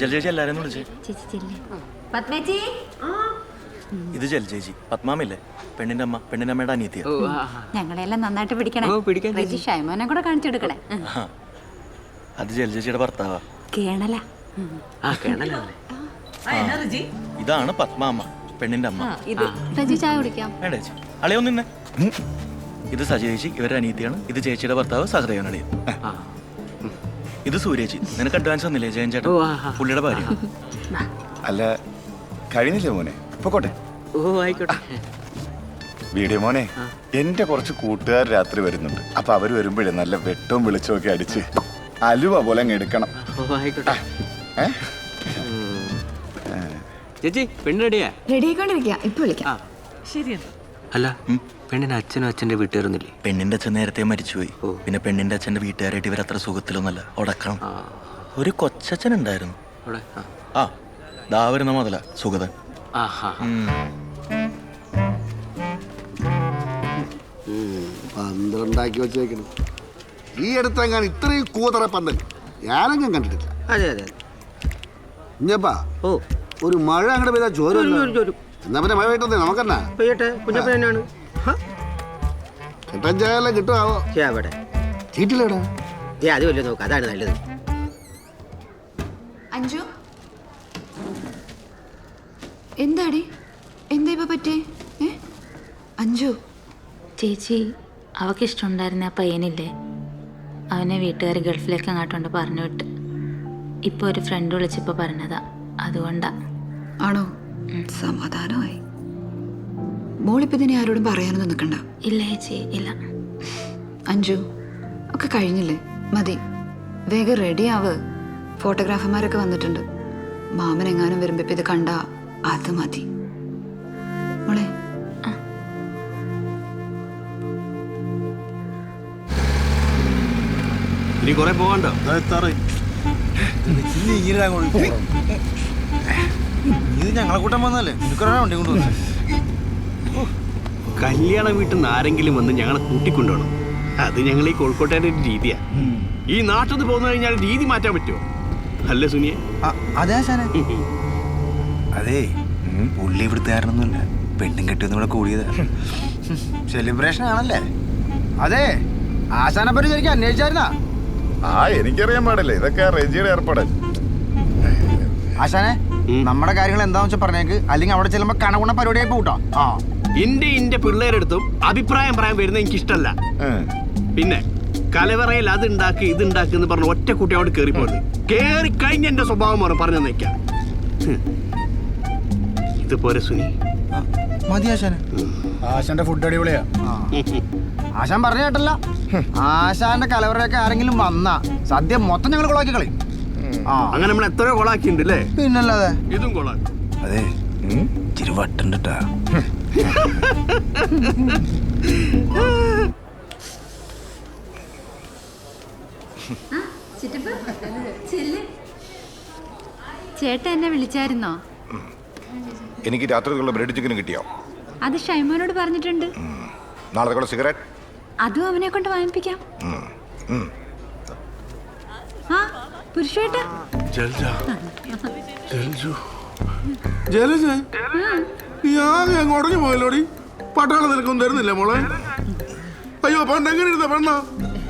ജല ചേച്ചി എല്ലാരും വിളിച്ചേ. ചേച്ചി പത്മേച്ചി? ഇത് ജല ചേച്ചി പത്മാമില്ലേ? പെണ്ണിന്റെ അമ്മ പെണ്ണിന്റെ അമ്മയുടെ അനിയത്തിയ. ഞങ്ങളെല്ലാം നന്നായിട്ട് പിടിക്കണേ. റെജി ഷൈമോനെ കൂടെ കാണിച്ചെടുക്കണേ. അത് ജല ചേച്ചിയുടെ ഭർത്താവാ. കേണല. ഇതാണ് പത്മാമ്മ പെണ്ണിന്റെ അമ്മ. ഇത്. റെജി ചായ കുടിക്കാം. വേണ്ട ചേച്ചി. അളിയോ നിന്നെ. ഇത് സജി ചേച്ചി ഇവരുടെ അനീതിയാണ് ഇത് ചേച്ചിയുടെ ഭർത്താവ് സഹദേവൻ അളിയൻ. ആ. ഇത് സൂര്യേച്ചി. നിനക്ക് അഡ്വാൻസ് വന്നില്ലേ ജയൻ ചേട്ടൻ. പുള്ളിയുടെ ഭാര്യ. അല്ല കഴിഞ്ഞില്ലേ മോനെ? പൊക്കോട്ടെ. ഓ ആയിക്കോട്ടെ. വീഡിയോ മോനെ എന്റെ കുറച്ച് കൂട്ടുകാർ രാത്രി വരുന്നുണ്ട്. അപ്പൊ അവർ വരുമ്പോഴേ നല്ല വെട്ടവും വെളിച്ചവും ഒക്കെ അടിച്ച് അലുവ പോലെ അങ്ങ് എടുക്കണം. ചേച്ചി പെണ്ണ് റെഡിയാ റെഡി ആയിക്കൊണ്ടിരിക്കുക ഇപ്പൊ വിളിക്കാം. ആ. അല്ല പെണ്ണിന് അച്ഛനും അച്ഛന്റെ വീട്ടുകാരൊന്നുമില്ലേ? പെണ്ണിന്റെ അച്ഛൻ നേരത്തെ മരിച്ചുപോയി. പിന്നെ പെണ്ണിന്റെ അച്ഛന്റെ വീട്ടുകാരായിട്ട് ഇവരത്ര അത്ര സുഖത്തിലൊന്നല്ല ഉടക്കണം ഒരു കൊച്ചച്ഛൻ ഉണ്ടായിരുന്നു. അവിടെ? ആ. ദാ വരുന്ന മുതല സുഗതൻ. പന്ത്രണ്ടാക്കി വെച്ചേക്കണം ഈ അടുത്തെങ്ങാൻ ഇത്രയും കൂതറ പന്തൽ ഞാനെങ്ങും കണ്ടിട്ടില്ല. അതെ അതെ ഇഞ്ഞപ്പാ ഓ. ഒരു മഴ അങ്ങോട്ട് പെയ്താൽ ചോരും, ചോരും. എന്നാ പിന്നെ മഴ പെയ്യട്ടെ നമുക്കെന്നാ? പെയ്യട്ടെ കുഞ്ഞപ്പൻ തന്നെയാണ് കിട്ടാൻ ചായല്ല കിട്ടുമാവോ അവിടെ ചീട്ടില്ലടാ? ഏ അത് നോക്ക് അതാണ് നല്ലത്. അഞ്ജു? എന്താടി? എന്താ ഇപ്പൊ പറ്റി ഏ? അഞ്ജു? ചേച്ചി അവക്ക് ഇഷ്ടമുണ്ടായിരുന്ന ആ പയ്യനില്ലേ? അവനെ വീട്ടുകാർ ഗൾഫിലേക്ക് അങ്ങോട്ടുണ്ട് പറഞ്ഞു വിട്ട്. ഇപ്പോൾ ഒരു ഫ്രണ്ട് വിളിച്ചപ്പോൾ പറഞ്ഞതാ. അതുകൊണ്ടാ. ആണോ? സമാധാനമായി. മോളിപ്പോ ഇതിനെ ആരോടും പറയാനൊന്നും നിൽക്കണ്ട ഇല്ല ചേച്ചി ഇല്ല. അഞ്ജു ഒക്കെ കഴിഞ്ഞില്ലേ? മതി. വേഗം റെഡി ആവ്. ഫോട്ടോഗ്രാഫർമാരൊക്കെ വന്നിട്ടുണ്ട്. മാമൻ എങ്ങാനും വരുമ്പോ ഇത് കണ്ട അത് മതി. മോളെ. ഇനി കുറെ പോകണ്ടോ ഇത് ഞങ്ങളെ കൂട്ടം വന്നല്ലേ നിനക്കൊരാ വണ്ടി കൊണ്ടുവന്നു കല്യാണ വീട്ടിൽ നിന്ന് ആരെങ്കിലും വന്ന് ഞങ്ങളെ കൂട്ടിക്കൊണ്ടുപോകണം. അത് ഞങ്ങൾ ഈ കോഴിക്കോട്ടുകാരുടെ ഒരു രീതിയാ. ഈ നാട്ടിൽ നിന്ന് പോകുന്ന കഴിഞ്ഞാൽ രീതി മാറ്റാൻ പറ്റുമോ? അല്ലേ സുനിയെ? അതെ അതേ അതെ പുള്ളി ഇവിടുത്തെ കാരണമൊന്നുമില്ല പെണ്ണും കെട്ടിയൊന്നും ഇവിടെ കൂടിയതാ. സെലിബ്രേഷൻ ആണല്ലേ? അതെ ആശാനെ പറ്റി ശരിക്കും അന്വേഷിച്ചായിരുന്നാ? ആ എനിക്കറിയാൻ പാടില്ല. ഇതൊക്കെ റെജിയുടെ ഏർപ്പാടൽ ആശാനെ നമ്മുടെ കാര്യങ്ങൾ എന്താന്ന് വെച്ചാൽ പറഞ്ഞേക്ക്. അല്ലെങ്കിൽ അവിടെ ചെല്ലുമ്പോ കണകുണ പരിപാടിയായി പോട്ടോ ആ. എന്റെ എന്റെ പിള്ളേരെടുത്തും അഭിപ്രായം പറയാൻ വരുന്നത് എനിക്ക് ഇഷ്ടമല്ല പിന്നെ കലവറയിൽ അത് ഉണ്ടാക്കി ഇത് ഉണ്ടാക്കി എന്ന് പറഞ്ഞ ഒറ്റ കുട്ടി അവിടെ കയറി പോകുന്നത് കയറി കഴിഞ്ഞ എന്റെ സ്വഭാവം മാറും പറഞ്ഞു നിൽക്കാം ഇതുപോലെ സുനി. മതി ആശാനെ. ആശാന്റെ ഫുഡ് അടിപൊളിയാ. ആശാൻ പറഞ്ഞ കേട്ടല്ല. ആശാന്റെ കലവറയൊക്കെ ആരെങ്കിലും വന്നാ സദ്യ മൊത്തം ഞങ്ങൾ കൊളാക്കി കളയും. അങ്ങനെ നമ്മൾ എത്രയോ കൊളാക്കിയിട്ടുണ്ട് അല്ലേ? പിന്നല്ലാതെ. ഇതും കൊളാക്കി. അതെ. ഇച്ചിരി ചേട്ട ചേട്ടൻ എന്നെ വിളിച്ചായിരുന്നോ? എനിക്ക് രാത്രിക്കുള്ള ബ്രെഡ് ചിക്കൻ കിട്ടിയോ? അത് ഷൈമോനോട് പറഞ്ഞിട്ടുണ്ട്. നാളെ സിഗരറ്റ്? അതും അവനെ കൊണ്ട് വാങ്ങിപ്പിക്കാം. പുരുഷേട്ട ജലജ. നീ ആകെ അങ്ങ് ഉടഞ്ഞു പോയല്ലോടി? പട്ടാളം നിനക്കൊന്നും തരുന്നില്ല മോളെ? അയ്യോ പണ്ട് എങ്ങനെ ഇരുന്ന പെണ്ണ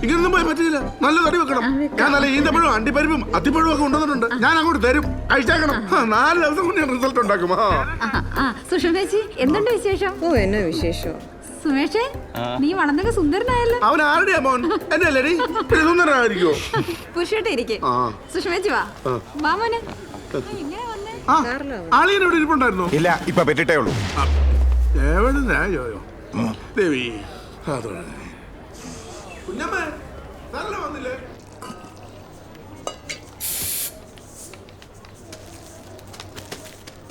ഇങ്ങനൊന്നും പോയി പറ്റില്ല നല്ല തടി വെക്കണം. ഞാൻ നല്ല ഈന്തപ്പഴവും അണ്ടിപ്പരിപ്പും അത്തിപ്പഴവും ഒക്കെ കൊണ്ടുവന്നിട്ടുണ്ട്. ഞാൻ അങ്ങോട്ട് തരും. കഴിച്ചേക്കണം നാല് ദിവസം കൊണ്ട് ഞാൻ റിസൾട്ട് ഉണ്ടാക്കും. സുഷമേച്ചി എന്തുണ്ട് വിശേഷം? ഓ എന്നാ വിശേഷം? സുമേഷേ നീ വളർന്നൊക്കെ സുന്ദരനായല്ലോ. അവൻ ആരുടെ മോൻ? എന്റെ അല്ലേടി സുന്ദരനായിരിക്കോ പുരുഷേട്ട ഇരിക്കെ. ആ. സുഷമേച്ചി വാ. വാ മോനെ. ഇങ്ങനെ വന്നേ. ആ ഇവിടെ ഇരിപ്പുണ്ടായിരുന്നോ? ഇല്ല ഇപ്പൊ പെറ്റിട്ടേ ഉള്ളൂ. ദേവി അതോടെ കുഞ്ഞമ്മ നല്ല വന്നില്ലേ?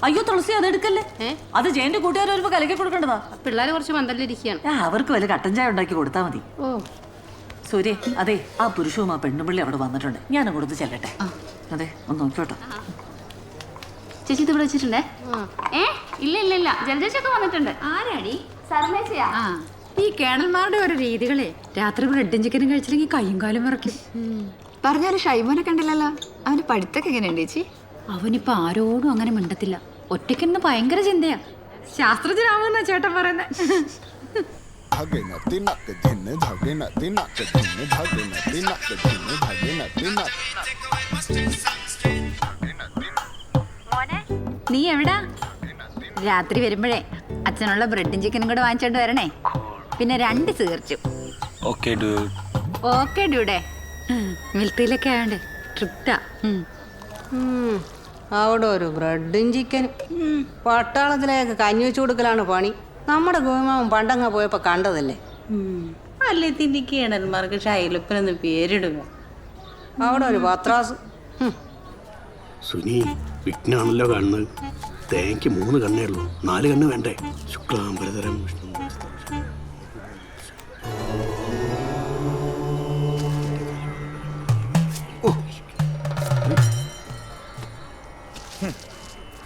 അയ്യോ തുളസി അത് എടുക്കല്ലേ അത് ജയന്റെ കൂട്ടുകാർ വരുമ്പോ കലക്കി കൊടുക്കേണ്ടതാ. പിള്ളേരെ കുറച്ച് മന്ദലിരിക്കുകയാണ്. അവർക്ക് വല്ല കട്ടൻ ചായ ഉണ്ടാക്കി കൊടുത്താ മതി. ഓ. സൂര്യ അതെ ആ പുരുഷവും ആ പെണ്ണുപിള്ളി അവിടെ വന്നിട്ടുണ്ട്. ഞാൻ അങ്ങോട്ട് ചെല്ലട്ടെ. അതെ ഒന്ന് നോക്കിയോട്ടോ ചേച്ചി ഇത് ഇവിടെ വെച്ചിട്ടുണ്ടേ? ഏ? ഇല്ല ഇല്ല ഇല്ല. ജലജേച്ചൊക്കെ വന്നിട്ടുണ്ട്. ആരാടി? സർമേച്ചയാ ആ. ഈ കേണൽമാരുടെ ഓരോ രീതികളെ രാത്രി ബ്രെഡും ചിക്കനും കഴിച്ചില്ലെങ്കിൽ കയ്യും കാലും വിറയ്ക്കും. പറഞ്ഞാലും ഷൈമോനെ കണ്ടില്ലല്ലോ. അവന് പഠിത്തൊക്കെ എങ്ങനെയുണ്ട് ചേച്ചി? അവനിപ്പോ ആരോടും അങ്ങനെ മിണ്ടത്തില്ല. ഒറ്റയ്ക്കെന്ന് ഭയങ്കര ചിന്തയാ. ശാസ്ത്രജ്ഞനാവുന്ന ചേട്ടൻ പറയുന്നത് നീ എവിടാ? രാത്രി വരുമ്പോഴേ അച്ഛനുള്ള ബ്രെഡും ചിക്കനും കൂടെ വാങ്ങിച്ചോണ്ട് വരണേ. പിന്നെ രണ്ട് സീർച്ചു. ഓക്കെ ഓക്കെ ഡ്യൂടെ മിൽത്തിയിലൊക്കെ ആയോണ്ട് ട്രിപ്റ്റാ അവിടെ ഒരു ബ്രെഡും ചിക്കനും. പട്ടാളത്തിലേക്ക് കഞ്ഞി വെച്ചു കൊടുക്കലാണ് പണി. നമ്മുടെ ഗോമാവൻ പണ്ടങ്ങ പോയപ്പോ കണ്ടതല്ലേ? അല്ലേ തിന്നിക്കേണന്മാർക്ക് കേണന്മാർക്ക് ഷൈലപ്പനെന്ന് പേരിടുക. അവിടെ ഒരു പത്രാസ്. സുനി വിഘ്നാണല്ലോ കാണുന്നത് തേങ്ങയ്ക്ക് മൂന്ന് കണ്ണേ ഉള്ളൂ. നാല് കണ്ണ് വേണ്ടേ? ശുക്ലാംബരതരം വിഷ്ണു.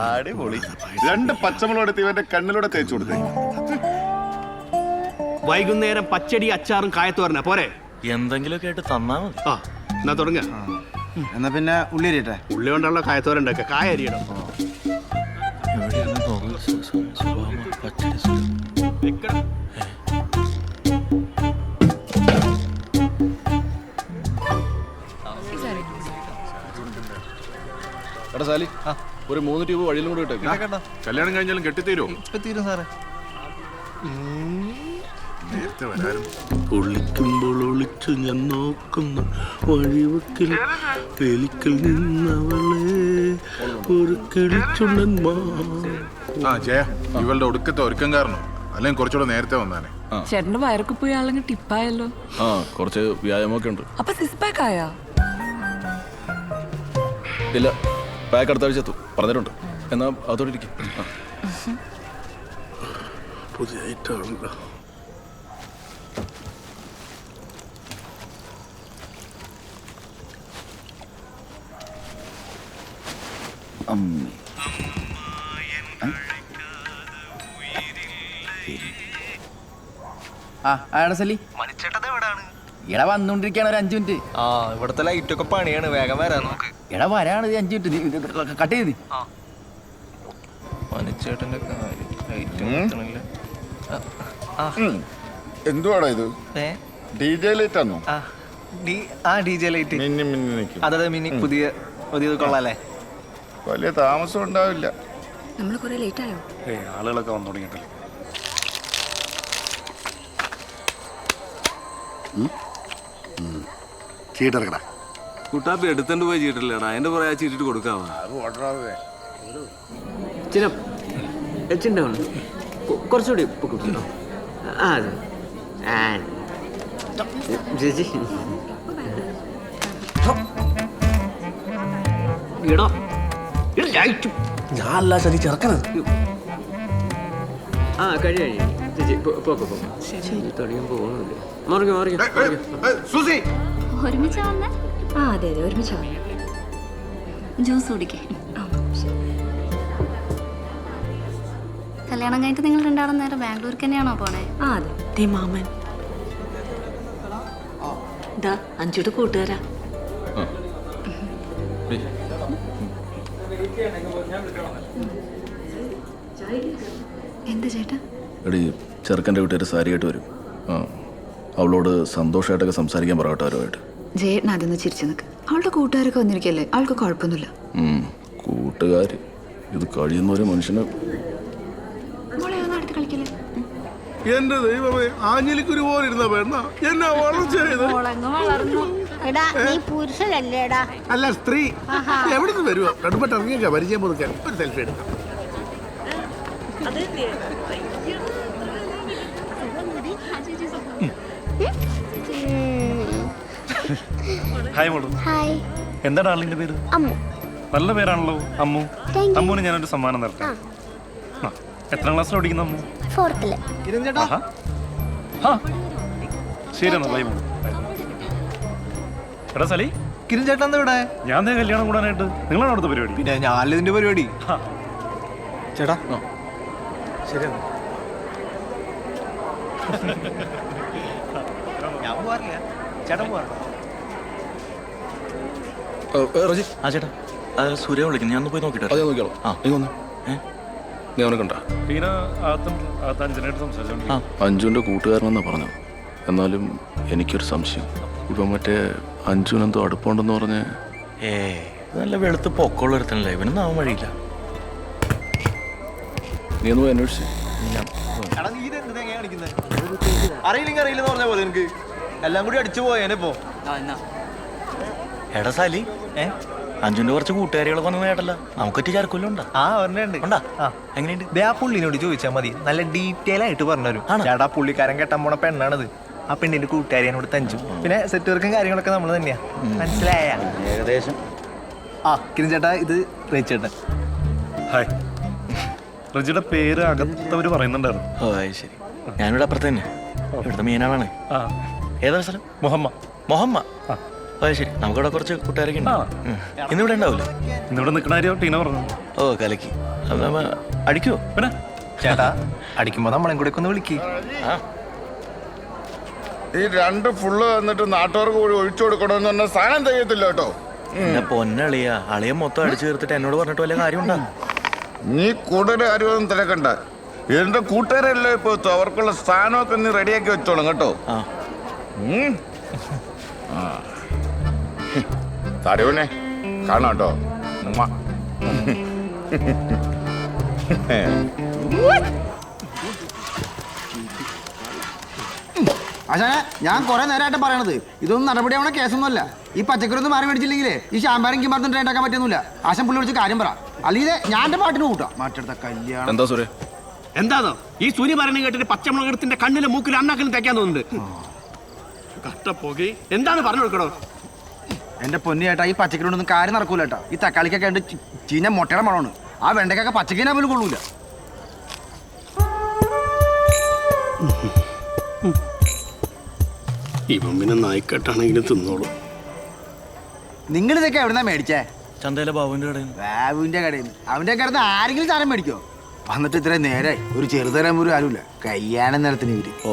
അടിപൊളി. രണ്ട് പച്ചമുളക് എടുത്ത് ഇവന്റെ കണ്ണിലൂടെ തേച്ചു കൊടുത്തേ. വൈകുന്നേരം പച്ചടി അച്ചാറും കായത്തോരന. പോരെ. എന്തെങ്കിലും കേട്ട് തന്നാ മതി. ആ എന്നാ തുടങ്ങ. എന്നാ പിന്നെ ഉള്ളി അരിയട്ടെ ഉള്ളി കൊണ്ടുള്ള കായത്തോരണ്ടൊക്കെ കായ അരിയണം സാലി. ഒരു മൂന്ന് ട്യൂബ് വഴിയിലും കൂടെ കേട്ടോ. കല്യാണം കഴിഞ്ഞാലും കെട്ടിത്തീരുമോ ഇപ്പൊ തീരും സാറേ നേരത്തെ വരാനും. ഒളിക്കുമ്പോൾ ഒളിച്ചു ഞാൻ നോക്കുന്നു വഴിവക്കിൽ എലിക്കൽ നിന്നവളെ ഒരു കിളിച്ചുണ്ടൻ ആ ജയ ഇവളുടെ ഒടുക്കത്തെ ഒരുക്കം കാരണം. അല്ലെങ്കിൽ കുറച്ചുകൂടെ നേരത്തെ വന്നാനെ. ചേട്ടന്റെ വയറൊക്കെ പോയി ആളങ്ങ് ടിപ്പായല്ലോ. ആ കുറച്ച് വ്യായാമമൊക്കെ ഉണ്ട്. അപ്പൊ സിക്സ് പാക്ക് ആയാ ഇല്ല. പാക്ക് അടുത്ത ആഴ്ച എത്തും. പറഞ്ഞിട്ടുണ്ട്. എന്നാ അതോടെ ഇരിക്കും. പുതിയതായിട്ടാണല്ലോ ആ ആടെ സലി എടാ വന്നോണ്ടിരിക്കാണ് ഒരു അഞ്ചു മിനിറ്റ്. ആ ഇവിടത്തെ ലൈറ്റ് ഒക്കെ പണിയാണ്. വേഗം വരാൻ നോക്ക് എടാ വരാണ് ഇത് അഞ്ചു മിനിറ്റ്. കട്ട് ചെയ്ത്. മനുച്ചേട്ടന്റെ. എന്തുവാടാ ഇത്? ഡി ജെ ലൈറ്റ് ആണോ ആ ഡി ജെ ലൈറ്റ് മിന്നി മിന്നി അതെ മിനി പുതിയ പുതിയത് കൊള്ളാല്ലേ? വലിയ താമസം ഉണ്ടാവില്ല. നമ്മൾ കുറെ ലേറ്റ് ആയോ? ഏയ് ആളുകളൊക്കെ വന്നു തുടങ്ങിയിട്ടില്ല? ചീട്ടിറക്കടാ. കുട്ടാപ്പി എടുത്തോണ്ട് പോയി ചീട്ടില്ലടാ അതിന്റെ പുറകെ ആ ചീട്ടിട്ട് കൊടുക്കാവാ? എച്ചുണ്ടാവണം കുറച്ചുകൂടി പൊക്കിട്ടോ ആ അതെ. ആ ചേച്ചി. ഇടോ. ലൈറ്റ്. ഞാൻ അല്ല ശരി ചെറുക്കണത് ആ കഴിയ കഴി ചേച്ചി പോ- പോക്കോ പോക്കോ ശരി. തുടങ്ങാൻ പോകുന്നുണ്ട് മറിഞ്ഞു മറിഞ്ഞു സുസി. ഒരുമിച്ചാ വന്നേ? ആ അതെ അതെ ഒരുമിച്ചാ ജ്യൂസ് കുടിക്കേ. കല്യാണം കഴിഞ്ഞിട്ട് നിങ്ങൾ രണ്ടാളും നേരെ ബാംഗ്ലൂർക്ക് തന്നെയാണോ പോണേ? ആ അതെ. ദേ മാമൻ. ഇതാ അഞ്ചുടെ കൂട്ടുകാരാ. എന്ത് ചേട്ടാ? എടി ചെറുക്കന്റെ വീട്ടുകാർ സാരിയായിട്ട് വരും. ആ അവളോട് സന്തോഷമായിട്ടൊക്കെ സംസാരിക്കാൻ പറയട്ടെ അവരുമായിട്ട്. ജയേട്ടൻ അതൊന്ന് ചിരിച്ചു നിൽക്ക് അവളുടെ കൂട്ടുകാരൊക്കെ വന്നിരിക്കല്ലേ? അവൾക്ക് കുഴപ്പമൊന്നുമില്ല. കൂട്ടുകാർ ഇത് കഴിയുന്ന ഒരു മനുഷ്യന് എന്റെ ദൈവമേ ആഞ്ഞിലിക്കുരു പോലെ ഇരുന്ന പെണ്ണ. എന്നാ വളർച്ച ചെയ്ത് വളർന്നു. നീ പുരുഷനല്ലേടാ. അല്ല സ്ത്രീ. എവിടെ നിന്ന് വരുവാ? കടുപ്പട്ട് ഇറങ്ങിയൊക്കെ പരിചയം പുതുക്കാൻ. ഒരു സെൽഫി എടുക്കാം. ഹായ് മോളു. ഹായ് എന്താ ആളിന്റെ പേര്? അമ്മു. നല്ല പേരാണല്ലോ അമ്മു. അമ്മുവിന് ഞാനൊരു സമ്മാനം തരട്ടെ? എത്ര ക്ലാസ്സിൽ പഠിക്കുന്ന അമ്മു. ആ ശരി എന്നാ ബൈ മോളു. എടാ സലി. കിരൺ ചേട്ടൻ എന്താ ഇവിടെ? ഞാൻ കല്യാണം കൂടാനായിട്ട്. നിങ്ങളാണ് അടുത്ത പരിപാടി? പിന്നെ ഞാൻ ഇതിന്റെ പരിപാടി. ചേട്ടാ. ശരി ഞാൻ പോവാറില്ല. ചേട്ടൻ പോവാറില്ല റജി? ആ ചേട്ടാ. അത് സൂര്യ വിളിക്കുന്നു. ഞാൻ ഒന്ന് പോയി നോക്കിട്ടെ അതെ നോക്കിയോളൂ ആ. നീ വന്ന്. ഏ? നീ അവനെ കണ്ട. അഞ്ജുവിന്റെ കൂട്ടുകാരനെന്നാ പറഞ്ഞു എന്നാലും എനിക്കൊരു സംശയം. ഇപ്പൊ മറ്റേ അഞ്ജുവിനെന്തോ അടുപ്പമുണ്ടെന്ന് പറഞ്ഞ് ഏ നല്ല വെളുത്ത് പൊക്കമുള്ള ഒരുത്തനല്ലേ? ഇവനൊന്നും ആവാൻ വഴിയില്ല. നീ ഒന്ന് പോയി അന്വേഷിച്ച്. എടാ നീ ഇതെന്ത് തേങ്ങ കാണിക്കുന്നത് അറിയില്ലെങ്കിൽ അറിയില്ലെന്ന് പറഞ്ഞ പോലെ എനിക്ക്. എല്ലാം കൂടി അടിച്ചു പോയേനെ ഇപ്പോ. എടാ സാലി. ഏ? അഞ്ജുന്റെ കുറച്ച് കൂട്ടുകാരികളൊക്കെ വന്നു കേട്ടല്ല. നമുക്കൊറ്റ ചാർക്കൊല്ലം ഉണ്ടാ? ആ ഒരെണ്ണുണ്ട്. ഉണ്ടാ? ആ. എങ്ങനെയുണ്ട്? ദേ ആ പുള്ളിനോട് ചോദിച്ചാൽ മതി. നല്ല ഡീറ്റെയിൽ ആയിട്ട് പറഞ്ഞു? ചേട്ടാ പുള്ളിക്കാരൻ കെട്ടാൻ പോണ പെണ്ണാണത്. ആ പെണ്ണിന്റെ കൂട്ടുകാരിയോട് തഞ്ചു. പിന്നെ സെറ്റ് വർക്കും കാര്യങ്ങളൊക്കെ നമ്മൾ തന്നെയാ. മനസ്സിലായ? ഏകദേശം. ആ കിരൺ ചേട്ടാ ഇത് റേച്ചേട്ടൻ. ഹായ്. റജിയുടെ പേര് അകത്തവര് പറയുന്നുണ്ടായിരുന്നു. ശരി. ഞാനിവിടെ അപ്പുറത്ത് തന്നെ. ഇവിടുത്തെ മീനാളാണ് ആ. ഏതാ സ്ഥലം? മുഹമ്മ. മുഹമ്മ? ആ. അത് ശരി. നമുക്കവിടെ കുറച്ച് കൂട്ടുകാരൊക്കെ ഉണ്ട്. ഇന്നിവിടെ ഉണ്ടാവില്ല ഇന്നിവിടെ നിൽക്കണ കാര്യം ടീന പറഞ്ഞു? ഓ കലക്കി. അടിക്കോ? പിന്നെ? ചേട്ടാ അടിക്കുമ്പോ നമ്മളെ കൂടെ ഒന്ന് വിളിക്ക്. ഈ രണ്ട് ഫുള്ള് വന്നിട്ട് നാട്ടുകാർക്ക് കൂടി ഒഴിച്ചു കൊടുക്കണമെന്ന് പറഞ്ഞാൽ സാധനം തികയത്തില്ല കേട്ടോ. എന്നെ പൊന്നളിയ അളിയ മൊത്തം അടിച്ചു തീർത്തിട്ട് എന്നോട് പറഞ്ഞിട്ട് വല്ല കാര്യമുണ്ടാ? നീ കൂടുതൽ കാര്യമൊന്നും തിരക്കണ്ട. എന്റെ കൂട്ടുകാരെല്ലാം ഇപ്പൊ എത്തും. അവർക്കുള്ള സ്ഥാനമൊക്കെ നീ റെഡിയാക്കി വെച്ചോളും കേട്ടോ. ആ. തടവനെ കാണാം കേട്ടോ. ഉമ്മ. ആശാനെ ഞാൻ കുറെ നേരമായിട്ട് പറയണത്. ഇതൊന്നും നടപടിയാവണ കേസൊന്നുമല്ല. ഈ പച്ചക്കറി ഒന്നും മാറി മേടിച്ചില്ലെങ്കിലേ ഈ ശാമ്പാരം കിമ്പാർത്തും ട്രെയിൻ ആക്കാൻ പറ്റുന്നില്ല. ആശം പുള്ളി വിളിച്ച് കാര്യം പറ. അല്ലെങ്കിൽ ഞാൻ എന്റെ പാട്ടിന് കൂട്ടാം. മാറ്റെടുത്ത കല്യാണം. എന്താ സുരേ? എന്താണോ ഈ സൂര്യ പറയുന്നത് കേട്ടിട്ട് പച്ചമുളകത്തിന്റെ കണ്ണിലും മൂക്കിലും അണ്ണാക്കിലും തേക്കാൻ തോന്നുന്നുണ്ട്. കട്ടപ്പോകെ എന്താണ് പറഞ്ഞു കൊടുക്കണോ? എന്റെ പൊന്നു ചേട്ടാ ഈ പച്ചക്കറി ഒന്നും കാര്യം നടക്കൂല കേട്ടാ. ഈ തക്കാളിക്കൊക്കെ ഉണ്ട് ചീന ചീഞ്ഞ മുട്ടയുടെ മണമാണ്. ആ വെണ്ടയ്ക്കൊക്കെ പച്ചക്കറിനെ പോലും കൊള്ളൂല. ഇവൻ പിന്നെ നായിക്കെട്ടാണെങ്കിലും തിന്നോളൂ. നിങ്ങൾ ഇതൊക്കെ എവിടുന്നാ മേടിച്ചേ? ചന്തയിലെ ബാബുവിന്റെ കടയിൽ ബാബുവിന്റെ കടയിൽ അവന്റെ കടന്ന് ആരെങ്കിലും സാധനം മേടിക്കോ? വന്നിട്ട് ഇത്രയും നേരായി. ഒരു ചെറുതരം പോലും ആരുമില്ല. കല്യാണം നടത്തിന് ഇവർ. ഓ.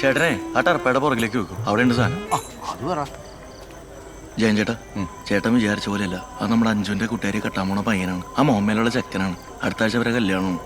ചേട്ടനെ ആ ടർപ്പയുടെ പുറകിലേക്ക് വെക്കും. അവിടെ ഉണ്ട് സാധനം. ആ, അത് പറ. ജയൻ ചേട്ടാ ചേട്ടൻ വിചാരിച്ച പോലെയല്ല. അത് നമ്മുടെ അഞ്ജുവിന്റെ കൂട്ടുകാരി കെട്ടാൻ പോണ പയ്യനാണ്. ആ മോമ്മയിലുള്ള ചെക്കനാണ്. അടുത്ത ആഴ്ച വരെ കല്യാണമാണ്.